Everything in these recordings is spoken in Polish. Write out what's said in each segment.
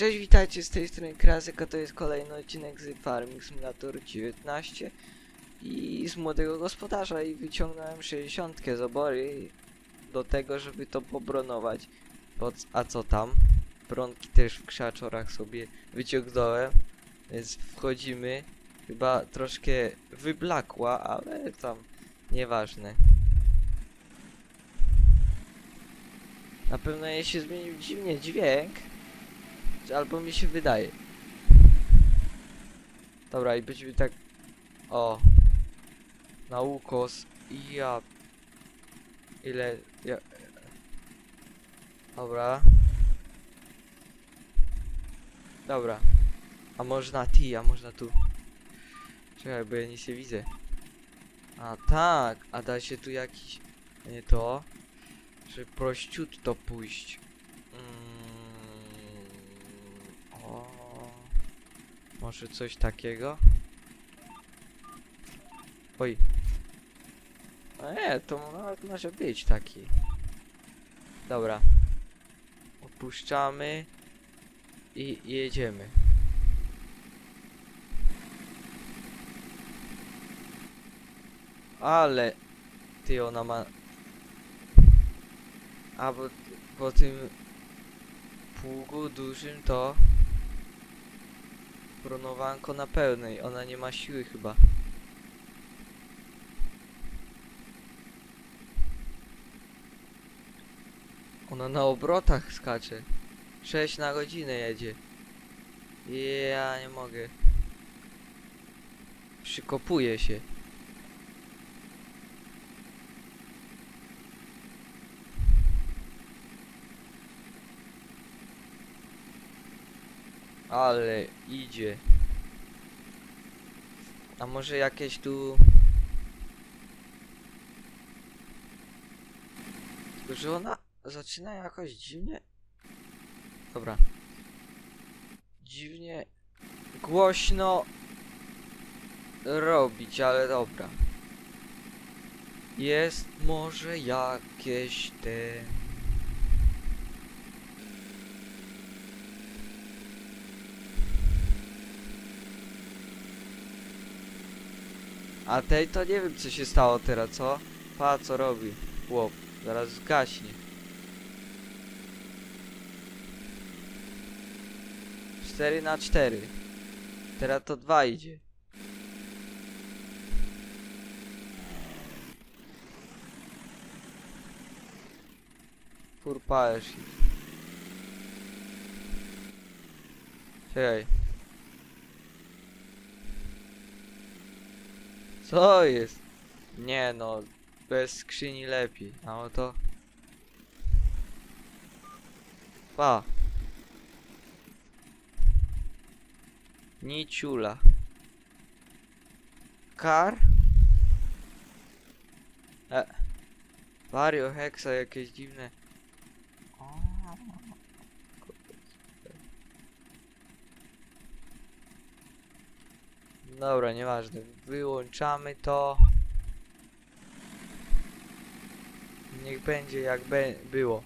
Cześć, witajcie z tej strony Krasyk, a to jest kolejny odcinek z Farming Simulator 19 i z młodego gospodarza i wyciągnąłem 60 z obory do tego, żeby to pobronować. Pod, a co tam? Bronki też w krzaczorach sobie wyciągnąłem, więc wchodzimy. Chyba troszkę wyblakła, ale tam nieważne. Na pewno jej się zmienił dziwnie dźwięk. Albo mi się wydaje. Dobra, i będziemy tak... O. Na ukos. I ja... Ile... Ja... Dobra. Dobra. A można ty, a można tu. Czekaj, bo ja nie widzę. A tak, a da się tu jakiś... Nie to. Żeby prościutto pójść. Mm, o, może coś takiego? Oj. No nie, to nawet może być taki. Dobra. Opuszczamy i jedziemy. Ale ty ona ma a bo, po tym pługu dużym to bronowanko na pełnej. Ona nie ma siły chyba. Ona na obrotach skacze. 6 na godzinę jedzie. Ja nie mogę. Przykopuje się. Ale idzie. A może jakieś tu... Tylko, że ona zaczyna jakoś dziwnie... Dobra. Dziwnie... Głośno... Robić, ale dobra. Jest może jakieś te... A tej to nie wiem co się stało teraz, co? Pa co robi? Chłop, zaraz zgaśnie. Cztery na cztery. Teraz to dwa idzie. Furpałeś. Czekaj. Co jest? Nie no, bez skrzyni lepiej. A oto... Pa. Niciula. Kar? E. Vario Hexa jakieś dziwne. O, kurde. Dobra, nieważne. Wyłączamy to. Niech będzie jak be było.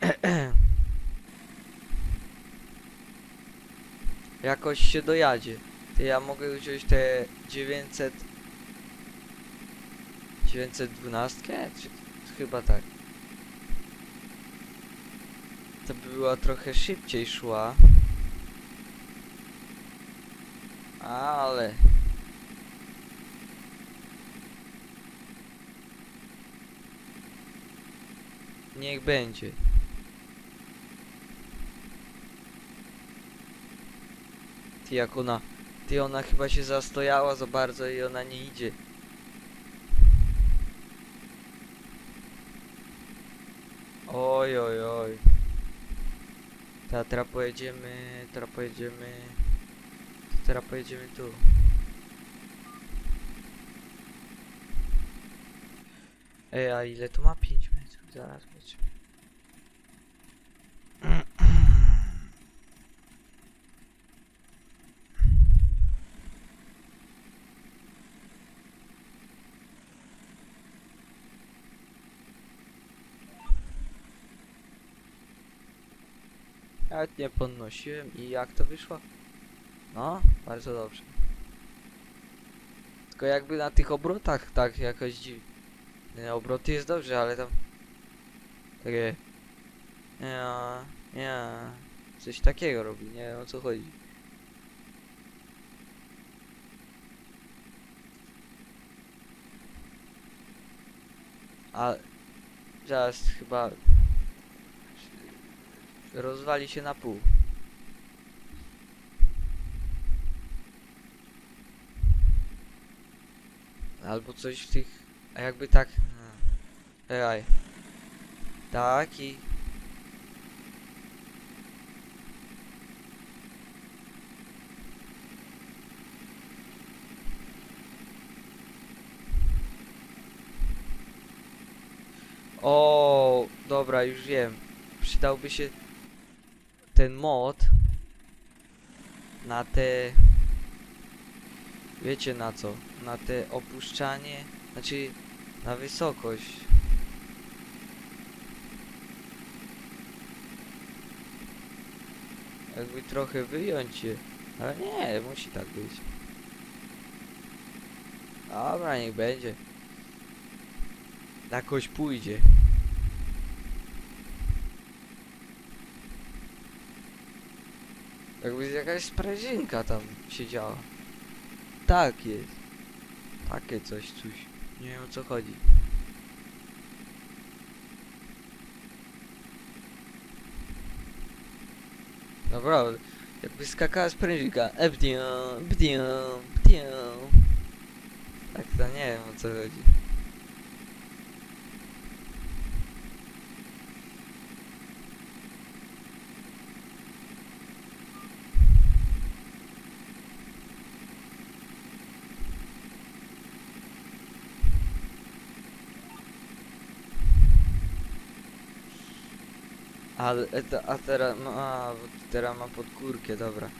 Jakoś się dojadzie. To ja mogę wziąć te 900... 912? Czy chyba tak. To by była trochę szybciej szła. Ale... Niech będzie. Ty jak ona... Ty ona chyba się zastojała za bardzo i ona nie idzie. Oj, oj, oj. Ta, teraz pojedziemy, teraz pojedziemy... Teraz pojedziemy tu. Ej, a ile to ma? 5 metrów, zaraz będzie. Nawet nie podnosiłem i jak to wyszło? No, bardzo dobrze. Tylko jakby na tych obrotach tak jakoś dziwnie. Nie, obroty jest dobrze, ale tam... Takie... Nie, nie... Coś takiego robi, nie wiem o co chodzi. A... Zaraz chyba... Rozwali się na pół. Albo coś w tych... A jakby tak... Ej. Tak i... O, dobra, już wiem. Przydałby się ten mod na te wiecie na co? Na te opuszczanie, znaczy na wysokość. Jakby trochę wyjąć je, ale nie, musi tak być. Dobra, niech będzie. Jakoś pójdzie. Jakby jakaś sprężynka tam siedziała. Tak jest. Takie coś, coś. Nie wiem o co chodzi. Naprawdę. Jakby skakała sprężynka. Ebdią, bdią, bdią. Tak to nie wiem o co chodzi. Ale, e, a teraz, no, a, teraz ma pod górkę, dobra.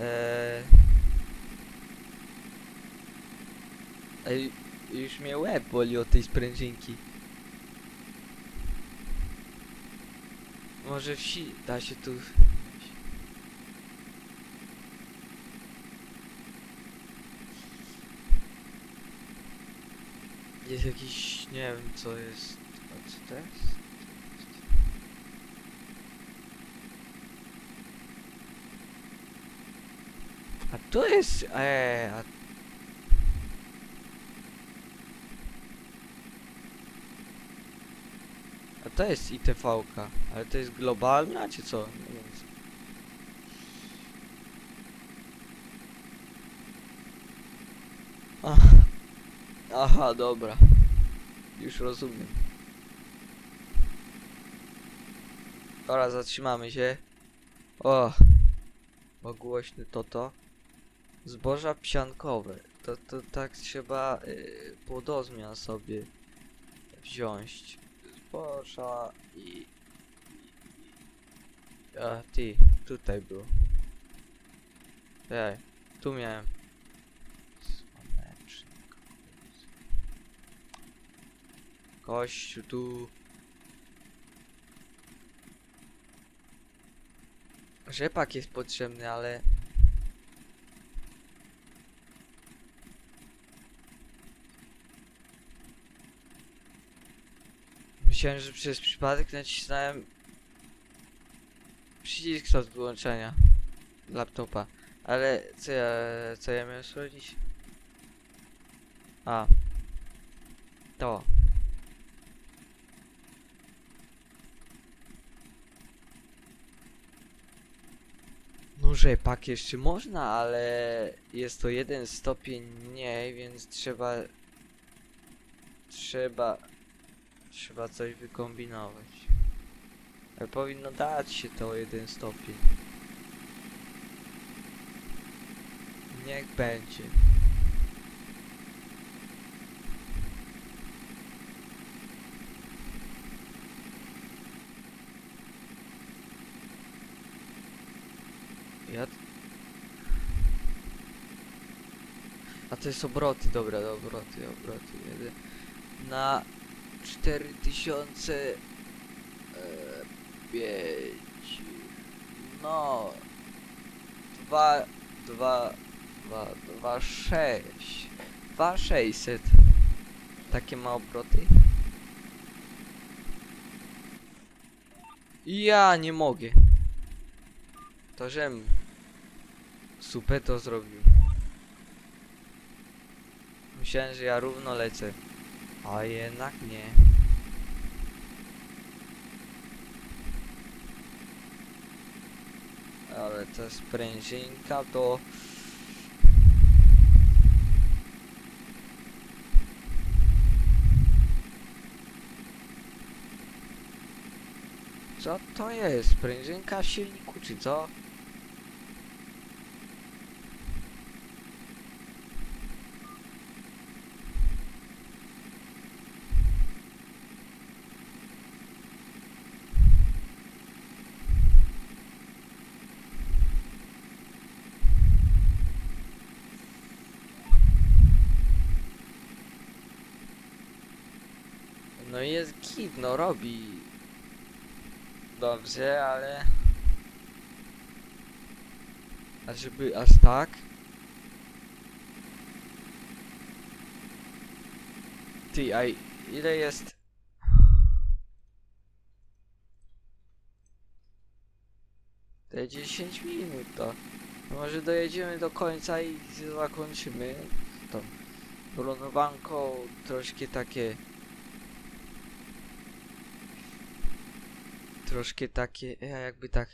Eee... Ej, już mnie łeb boli od tej sprężynki. Może wsi da się tu... Jest jakiś, nie wiem co jest, a co to jest? A tu jest, eee, a... A to jest ITV-ka, ale to jest globalna, czy co? Nie wiem. Aha, aha, dobra. Już rozumiem. Dobra, zatrzymamy się. O, bo głośny to to. Zboża psiankowe. To, to tak trzeba y, płodozmian sobie wziąć. Zboża i... A ty, tutaj było. Ej, tu miałem. Słonecznik. Tu. Rzepak jest potrzebny, ale Myślałem, że przez przypadek nacisnąłem przycisk od wyłączenia laptopa. Ale co ja, co ja miałem sprawdzić? A. To. No rzepak jeszcze można, ale jest to jeden stopień mniej, więc trzeba... Trzeba... Trzeba coś wykombinować. Ale powinno dać się to o jeden stopień. Niech będzie. Ja... A to jest obroty, dobra, obroty, obroty. Jeden. Na 4000 e, pięć No. Dwa, dwa, dwa, dwa, sześć. Dwa sześćset. Takie ma obroty. Ja nie mogę. To żem super to zrobił. Myślałem, że ja równo lecę. A jednak nie. Ale ta sprężynka to... Co to jest? Sprężynka silniku czy co? Jest git, no robi dobrze, ale a żeby aż tak? Ty, a ile jest? Te 10 minut to. Może dojedziemy do końca i zakończymy to Bronowanko troszkę takie troszkę takie, ja jakby tak.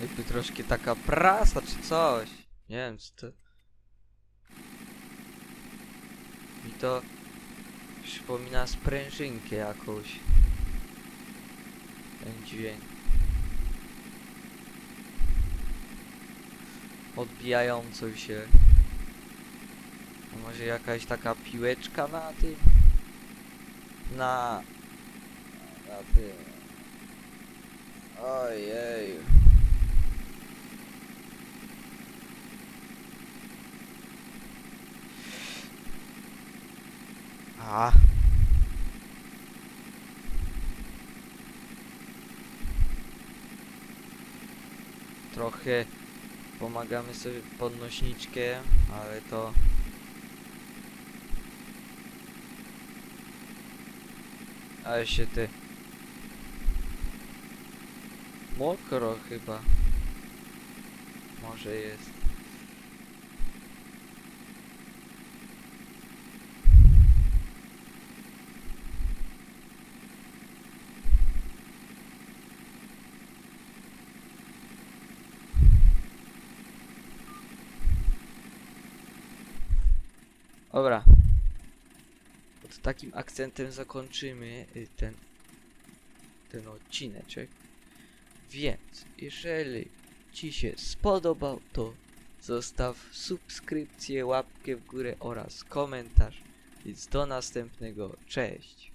Jakby troszkę taka prasa czy coś. Nie wiem co to. Mi to przypomina sprężynkę jakąś. Ten dźwięk. Odbijającą się. Może jakaś taka piłeczka na tym? Na... Na tym... Ojej. A. Trochę pomagamy sobie podnośniczkiem, ale to Ale się ty. Mokro chyba. Może jest. Dobra. Takim akcentem zakończymy y, ten, ten odcineczek. Więc, jeżeli Ci się spodobał, to zostaw subskrypcję, łapkę w górę oraz komentarz. Więc do następnego. Cześć!